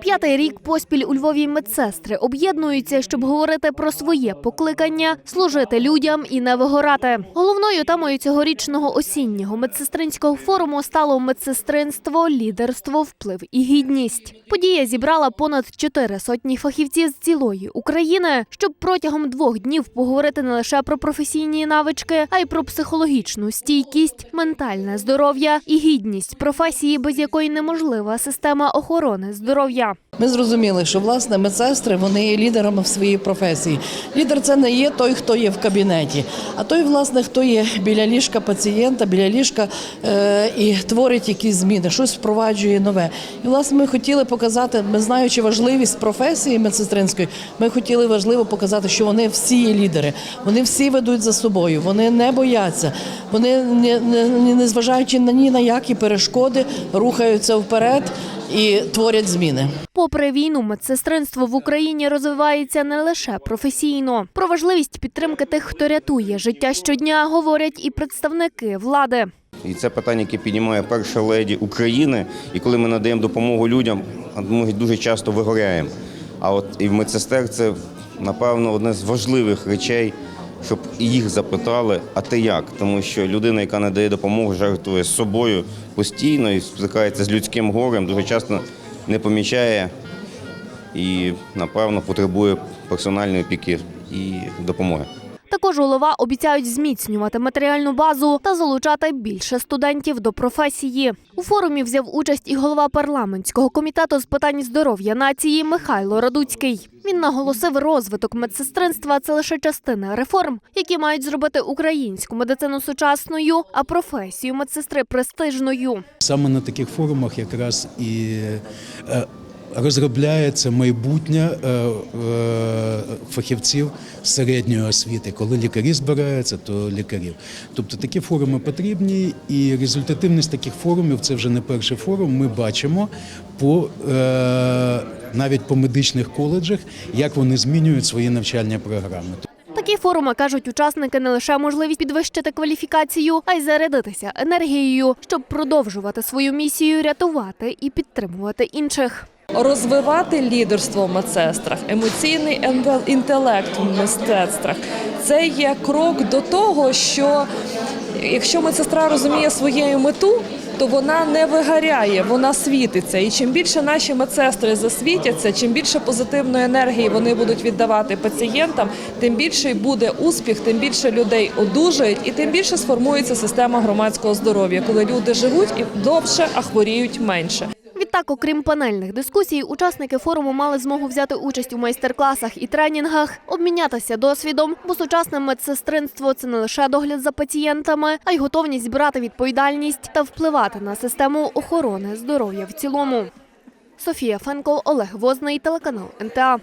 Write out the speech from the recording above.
П'ятий рік поспіль у Львові медсестри об'єднуються, щоб говорити про своє покликання, служити людям і не вигорати. Головною темою цьогорічного осіннього медсестринського форуму стало медсестринство, лідерство, вплив і гідність. Подія зібрала понад чотири сотні фахівців з цілої України, щоб протягом двох днів поговорити не лише про професійні навички, а й про психологічну стійкість, ментальне здоров'я і гідність професії, без якої неможлива система охорони здоров'я. Ми зрозуміли, що власне медсестри вони є лідерами в своїй професії. Лідер це не є той, хто є в кабінеті, а той, власне, хто є біля ліжка пацієнта, біля ліжка е, і творить якісь зміни, щось впроваджує нове. І власне ми хотіли показати, ми знаючи важливість професії медсестринської, ми хотіли важливо показати, що вони всі є лідери, вони всі ведуть за собою, вони не бояться, вони не, не- не зважаючи на ні на які перешкоди, рухаються вперед і творять зміни. Попри війну, медсестринство в Україні розвивається не лише професійно. Про важливість підтримки тих, хто рятує життя щодня, говорять і представники влади. І це питання, яке піднімає перша леді України. І коли ми надаємо допомогу людям, ми дуже часто вигоряємо. А от і в медсестер це, напевно, одне з важливих речей, щоб їх запитали, а ти як? Тому що людина, яка надає допомогу, жертвує собою постійно і стикається з людським горем, дуже часто не помічає і, напевно, потребує персональної опіки і допомоги. Також голова обіцяють зміцнювати матеріальну базу та залучати більше студентів до професії. У форумі взяв участь і голова парламентського комітету з питань здоров'я нації Михайло Радуцький. Він наголосив, розвиток медсестринства це лише частина реформ, які мають зробити українську медицину сучасною, а професію медсестри престижною. Саме на таких форумах якраз і е, розробляється майбутнє е, е, фахівців середньої освіти. Коли лікарі збираються, то лікарів. Тобто такі форуми потрібні, і результативність таких форумів це вже не перший форум. Ми бачимо по е, навіть по медичних коледжах, як вони змінюють свої навчальні програми. Такі форума кажуть учасники не лише можливість підвищити кваліфікацію, а й зарядитися енергією, щоб продовжувати свою місію, рятувати і підтримувати інших. розвивати лідерство в медсестрах, емоційний інтелект в мистецтвах Це є крок до того, що якщо медсестра розуміє свою мету, то вона не вигоряє, вона світиться. І чим більше наші медсестри засвітяться, чим більше позитивної енергії вони будуть віддавати пацієнтам, тим більший буде успіх, тим більше людей одужають, і тим більше сформується система громадського здоров'я, коли люди живуть і довше, а хворіють менше. Відтак, окрім панельних дискусій, учасники форуму мали змогу взяти участь у майстер-класах і тренінгах, обмінятися досвідом, бо сучасне медсестринство це не лише догляд за пацієнтами, а й готовність брати відповідальність та впливати на систему охорони здоров'я в цілому. Софія Фенкол, Олег Возний, телеканал НТА.